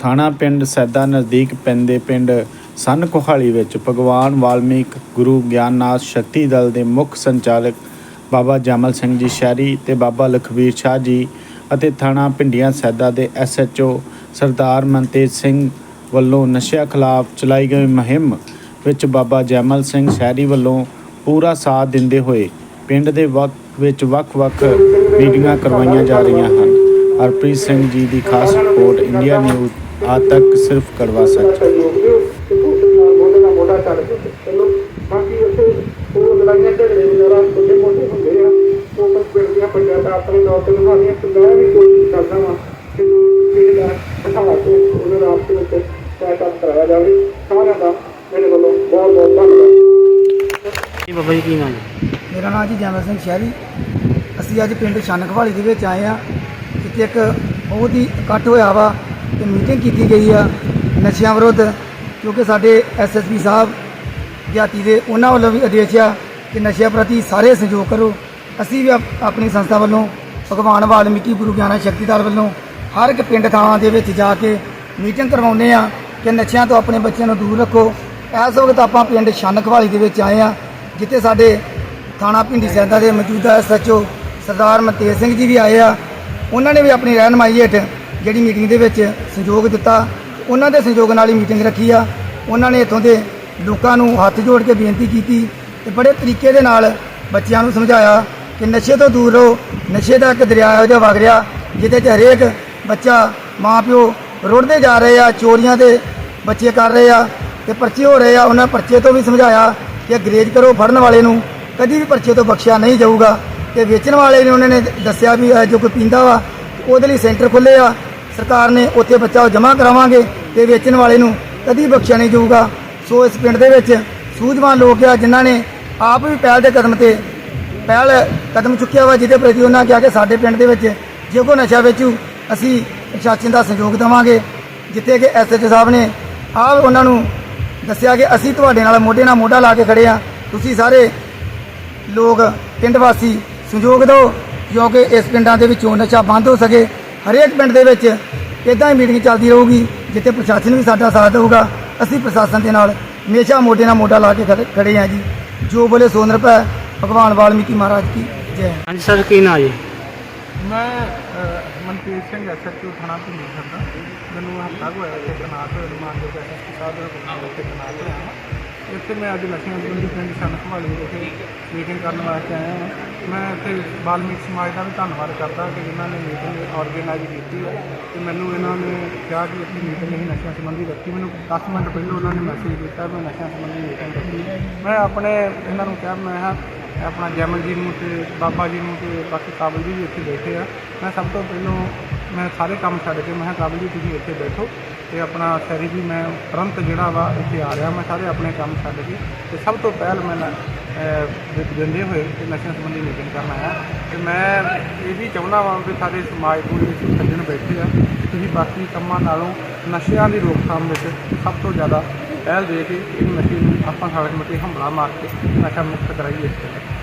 ਥਾਣਾ ਪਿੰਡ ਸੈਦਾ ਨਜ਼ਦੀਕ ਪੈਂਦੇ ਪਿੰਡ ਸਨ ਕੋਹਾਲੀ ਵਿੱਚ ਭਗਵਾਨ ਵਾਲਮੀਕ ਗੁਰੂ ਗਿਆਨਨਾਥ ਸ਼ਕਤੀ ਦਲ ਦੇ ਮੁੱਖ ਸੰਚਾਲਕ ਬਾਬਾ ਜਮਲ ਸਿੰਘ ਜੀ ਸ਼ਹਿਰੀ ਤੇ ਬਾਬਾ ਲਖਵੀਰ ਸ਼ਾਹ ਜੀ ਅਤੇ ਥਾਣਾ ਪਿੰਡੀਆਂ ਸੈਦਾ ਦੇ ਐਸਐਚਓ ਸਰਦਾਰ ਮਨਤੇਜ ਸਿੰਘ ਵੱਲੋਂ ਨਸ਼ਿਆਂ ਖਿਲਾਫ ਚਲਾਈ ਗਈ ਮੁਹਿੰਮ ਵਿੱਚ ਬਾਬਾ ਜੈਮਲ ਸਿੰਘ ਸ਼ਹਿਰੀ ਵੱਲੋਂ ਪੂਰਾ ਸਾਥ ਦਿੰਦੇ ਹੋਏ ਪਿੰਡ ਦੇ ਵਕ ਵਿੱਚ ਵੱਖ-ਵੱਖ ਮੀਟਿੰਗਾਂ ਕਰਵਾਈਆਂ ਜਾ ਰਹੀਆਂ ਹਨ। ਹਰਪ੍ਰੀਤ ਸਿੰਘ ਜੀ ਦੀ ਖਾਸ ਰਿਪੋਰਟ, ਇੰਡੀਆ ਨਿਊਜ਼। ਆਜ ਤੱਕ ਸਿਰਫ ਕੜਵਾ ਸੱਚ ਮੋਢੇ ਨਾਲ ਮੋਢਾ ਚੱਲ ਕੇ ਚਲੋ ਬਾਕੀ ਉੱਥੇ ਉਹ ਲੜਾਈਆਂ ਝਗੜੇ ਵਗੈਰਾ ਛੋਟੇ ਮੋਟੇ ਹੁੰਦੇ ਆ ਉਹ ਬਸ ਪਿੰਡ ਦੀਆਂ ਪੰਚਾਇਤਾਂ ਆਪਣੇ ਤੌਰ ਤੇ ਨਿਭਾਉਣੀਆਂ ਤੇ ਮੈਂ ਵੀ ਕੋਸ਼ਿਸ਼ ਕਰਦਾ ਵਾਂ ਕਿ ਜਿਹੜੇ ਦਾ ਬਿਠਾ ਕੇ ਉਹਨਾਂ ਦਾ ਆਪਸ ਵਿੱਚ ਤੈਅ ਕੰਮ ਕਰਾਇਆ ਜਾਵੇ ਸਾਰਿਆਂ ਦਾ ਮੇਰੇ ਵੱਲੋਂ ਬਹੁਤ ਬਹੁਤ ਧੰਨਵਾਦ ਜੀ ਬਾਬਾ ਜੀ ਕੀ ਨਾਮ ਹੈ ਮੇਰਾ ਨਾਮ ਜੀ ਜੈਮਲ ਸਿੰਘ ਸ਼ਹਿਰੀ ਅਸੀਂ ਅੱਜ ਪਿੰਡ ਛੰਨਖਵਾਲੀ ਦੇ ਵਿੱਚ ਆਏ ਆ ਜਿੱਥੇ ਇੱਕ ਬਹੁਤ ਹੀ ਇਕੱਠ ਹੋਇਆ ਵਾ। ਤੇ ਮੀਟਿੰਗ ਕੀਤੀ ਗਈ ਆ ਨਸ਼ਿਆਂ ਵਿਰੁੱਧ, ਕਿਉਂਕਿ ਸਾਡੇ ਐਸਐਸਪੀ ਸਾਹਿਬ ਜਾਤੀ ਦੇ ਉਹਨਾਂ ਵੱਲੋਂ ਵੀ ਆਦੇਸ਼ ਆ ਕਿ ਨਸ਼ਿਆਂ ਪ੍ਰਤੀ ਸਾਰੇ ਸਹਿਯੋਗ ਕਰੋ। ਅਸੀਂ ਵੀ ਆਪਣੀ ਸੰਸਥਾ ਵੱਲੋਂ, ਭਗਵਾਨ ਵਾਲਮੀਕੀ ਗੁਰੂ ਗਿਆਨਾ ਸ਼ਕਤੀਦਾਰ ਵੱਲੋਂ ਹਰ ਇੱਕ ਪਿੰਡ ਥਾਵਾਂ ਦੇ ਵਿੱਚ ਜਾ ਕੇ ਮੀਟਿੰਗ ਕਰਵਾਉਂਦੇ ਆ ਕਿ ਨਸ਼ਿਆਂ ਤੋਂ ਆਪਣੇ ਬੱਚਿਆਂ ਨੂੰ ਦੂਰ ਰੱਖੋ। ਇਸ ਵਕਤ ਆਪਾਂ ਪਿੰਡ ਛੰਨਖਵਾਲੀ ਦੇ ਵਿੱਚ ਆਏ ਆ, ਜਿੱਥੇ ਸਾਡੇ ਥਾਣਾ ਪਿੰਡੀ ਸੈਦਾ ਦੇ ਮੌਜੂਦਾ ਐਸਐਚਓ ਸਰਦਾਰ ਮਨਤੇਜ ਸਿੰਘ ਜੀ ਵੀ ਆਏ ਆ। ਉਹਨਾਂ ਨੇ ਵੀ ਆਪਣੀ ਰਹਿਨਮਾਈ ਹੇਠ ਜਿਹੜੀ ਮੀਟਿੰਗ ਦੇ ਵਿੱਚ ਸਹਿਯੋਗ ਦਿੱਤਾ, ਉਹਨਾਂ ਦੇ ਸਹਿਯੋਗ ਨਾਲ ਹੀ ਮੀਟਿੰਗ ਰੱਖੀ ਆ। ਉਹਨਾਂ ਨੇ ਇੱਥੋਂ ਦੇ ਲੋਕਾਂ ਨੂੰ ਹੱਥ ਜੋੜ ਕੇ ਬੇਨਤੀ ਕੀਤੀ ਤੇ ਬੜੇ ਤਰੀਕੇ ਦੇ ਨਾਲ ਬੱਚਿਆਂ ਨੂੰ ਸਮਝਾਇਆ ਕਿ ਨਸ਼ੇ ਤੋਂ ਦੂਰ ਰਹੋ। ਨਸ਼ੇ ਦਾ ਇੱਕ ਦਰਿਆ ਇਹੋ ਜਿਹਾ ਵਗ ਰਿਹਾ, ਜਿਹਦੇ 'ਚ ਹਰੇਕ ਬੱਚਾ ਮਾਂ ਪਿਓ ਰੁੜਦੇ ਜਾ ਰਹੇ ਆ, ਚੋਰੀਆਂ ਦੇ ਬੱਚੇ ਕਰ ਰਹੇ ਆ ਤੇ ਪਰਚੇ ਹੋ ਰਹੇ ਆ। ਉਹਨਾਂ ਪਰਚੇ ਤੋਂ ਵੀ ਸਮਝਾਇਆ ਕਿ ਅੰਗਰੇਜ਼ ਕਰੋ ਫੜਨ ਵਾਲੇ ਨੂੰ। ਕਦੀ ਵੀ ਪਰਚੇ ਤੋਂ ਬਖਸ਼ਿਆ ਨਹੀਂ ਜਾਊਗਾ। ਤੇ ਵੇਚਣ ਵਾਲੇ ਨੇ ਉਹਨਾਂ ਨੇ ਦੱਸਿਆ ਵੀ ਜੋ ਕੋਈ ਪੀਂਦਾ ਵਾ, ਉਹਦੇ ਲਈ ਸੈਂਟਰ ਖੁੱਲੇ ਆ। ਸਰਕਾਰ ਨੇ ਉੱਥੇ ਬੱਚਾ ਜਮ੍ਹਾਂ ਕਰਾਵਾਂਗੇ ਤੇ ਵੇਚਣ ਵਾਲੇ ਨੂੰ ਕਦੀ ਬਖਸ਼ਿਆ ਨਹੀਂ ਜਾਊਗਾ। ਸੋ ਇਸ ਪਿੰਡ ਦੇ ਵਿੱਚ ਸੂਝਵਾਨ ਲੋਕ ਆ ਜਿਨ੍ਹਾਂ ਨੇ ਆਪ ਵੀ ਪਹਿਲ ਦੇ ਕਦਮ ਤੇ ਪਹਿਲ ਕਦਮ ਚੁੱਕਿਆ ਵਾ, ਜਿਹਦੇ ਪ੍ਰਤੀ ਉਹਨਾਂ ਕਿਹਾ ਕਿ ਸਾਡੇ ਪਿੰਡ ਦੇ ਵਿੱਚ ਜੇ ਕੋਈ ਨਸ਼ਾ ਵੇਚੂ, ਅਸੀਂ ਪ੍ਰਸ਼ਾਸਨ ਦਾ ਸਹਿਯੋਗ ਦੇਵਾਂਗੇ। ਜਿੱਥੇ ਕਿ ਐਸਐਚ ਸਾਹਿਬ ਨੇ ਆਪ ਉਹਨਾਂ ਨੂੰ ਦੱਸਿਆ ਕਿ ਅਸੀਂ ਤੁਹਾਡੇ ਨਾਲ ਮੋਢੇ ਨਾਲ ਮੋਢਾ ਲਾ ਕੇ ਖੜੇ ਆ। ਤੁਸੀਂ ਸਾਰੇ ਲੋਕ ਪਿੰਡ ਵਾਸੀ ਸਹਿਯੋਗ ਦਿਓ ਕਿਉਂਕਿ ਇਸ ਪਿੰਡਾਂ ਦੇ ਵਿੱਚੋਂ ਨਸ਼ਾ ਬੰਦ ਹੋ ਸਕੇ। ਹਰੇਕ ਪਿੰਡ ਦੇ ਵਿੱਚ ਇਦਾਂ ਹੀ ਮੀਟਿੰਗ ਚੱਲਦੀ ਰਹੂਗੀ ਜਿੱਥੇ ਪ੍ਰਸ਼ਾਸਨ ਵੀ ਸਾਡਾ ਸਾਥ ਦੇਊਗਾ। ਅਸੀਂ ਪ੍ਰਸ਼ਾਸਨ ਦੇ ਨਾਲ ਹਮੇਸ਼ਾ ਮੋਢੇ ਨਾਲ ਮੋਢਾ ਲਾ ਕੇ ਖੜੇ- ਖੜੇ ਆ ਜੀ। ਜੋ ਬੋਲੇ ਸੋ ਨਿਰਭੈ ਭਗਵਾਨ ਵਾਲਮੀਕੀ ਮਹਾਰਾਜ ਕੀ ਜੈ। ਹਾਂਜੀ ਸਰ ਕੀ ਨਾਮ ਜੀ? ਮੈਂ ਮਨਪ੍ਰੀਤ ਸਿੰਘ ਐਸਐਚਓ ਥਾਣਾ ਭਿੰਡੀ ਕਰਦਾ ਮੈਨੂੰ ਕੁ ਹੋਇਆ ਇੱਥੇ ਤਨਾਤ ਮਾਨ ਦੇ ਸਾਹਿਬ ਦੇ ਨਾਲ ਇੱਥੇ ਤਨਾਤ ਹੋਇਆ। ਇੱਥੇ ਮੈਂ ਅੱਜ ਨਸ਼ਿਆਂ ਵਿਰੁੱਧ ਪਿੰਡ ਸਨ ਖਵਾਲੀ ਵਿਖੇ ਮੀਟਿੰਗ ਕਰਨ ਵਾਸਤੇ ਆਇਆ ਹਾਂ। ਮੈਂ ਇੱਥੇ ਬਾਲਮੀਕ ਸਮਾਜ ਦਾ ਵੀ ਧੰਨਵਾਦ ਕਰਦਾ ਕਿ ਜਿਨ੍ਹਾਂ ਨੇ ਮੀਟਿੰਗ ਆਰਗੇਨਾਈਜ਼ ਕੀਤੀ ਹੈ ਤੇ ਮੈਨੂੰ ਇਹਨਾਂ ਨੇ ਕਿਹਾ ਕਿ ਇੱਥੇ ਮੀਟਿੰਗ ਅਸੀਂ ਨਸ਼ਿਆਂ ਸੰਬੰਧੀ ਰੱਖੀ। ਮੈਨੂੰ 10 ਮਿੰਟ ਪਹਿਲਾਂ ਉਹਨਾਂ ਨੇ ਮੈਸੇਜ ਕੀਤਾ ਮੈਂ ਨਸ਼ਿਆਂ ਸੰਬੰਧੀ ਮੀਟਿੰਗ ਰੱਖੀ। ਮੈਂ ਆਪਣੇ ਇਹਨਾਂ ਨੂੰ ਕਿਹਾ ਮੈਂ ਕਿਹਾ ਆਪਣਾ ਜੈਮਲ ਜੀ ਨੂੰ ਤੇ ਬਾਬਾ ਜੀ ਨੂੰ ਤੇ ਬਾਕੀ ਕਾਬਲ ਜੀ ਵੀ ਇੱਥੇ ਬੈਠੇ ਆ। ਮੈਂ ਸਭ ਤੋਂ ਪਹਿਲਾਂ ਮੈਂ ਸਾਰੇ ਕੰਮ ਛੱਡ ਕੇ ਮੈਂ ਕਾਬਲ ਜੀ ਤੁਸੀਂ ਇੱਥੇ ਬੈਠੋ। ਤੇ ਆਪਣਾ ਸੈਰੀ ਵੀ ਮੈਂ ਤੁਰੰਤ ਜਿਹੜਾ ਵਾ ਇੱਥੇ ਆ ਰਿਹਾ। ਮੈਂ ਸਾਰੇ ਆਪਣੇ ਕੰਮ ਛੱਡ ਕੇ ਤੇ ਸਭ ਤੋਂ ਪਹਿਲ ਮੈਂ ਦਿੰਦੇ ਹੋਏ ਤੇ ਨਸ਼ਿਆਂ ਸੰਬੰਧੀ ਮੀਟਿੰਗ ਕਰਨ ਆਇਆ। ਤੇ ਮੈਂ ਇਹ ਵੀ ਚਾਹੁੰਦਾ ਵਾਂ ਕਿ ਸਾਡੇ ਸਮਾਜ ਨੂੰ ਵਿੱਚ ਸੱਜਣ ਬੈਠੇ ਆ ਤੁਸੀਂ ਬਾਕੀ ਕੰਮਾਂ ਨਾਲੋਂ ਨਸ਼ਿਆਂ ਦੀ ਰੋਕਥਾਮ ਵਿੱਚ ਸਭ ਤੋਂ ਜ਼ਿਆਦਾ ਪਹਿਲ ਦੇ ਕੇ ਇਹ ਨਸ਼ੇ ਨੂੰ ਆਪਾਂ ਸੜਕ ਮਤੇ ਹਮਲਾ ਮਾਰ ਕੇ ਨਸ਼ਾ ਮੁਕਤ ਕਰਾਈਏ। ਇਸ ਤਰ੍ਹਾਂ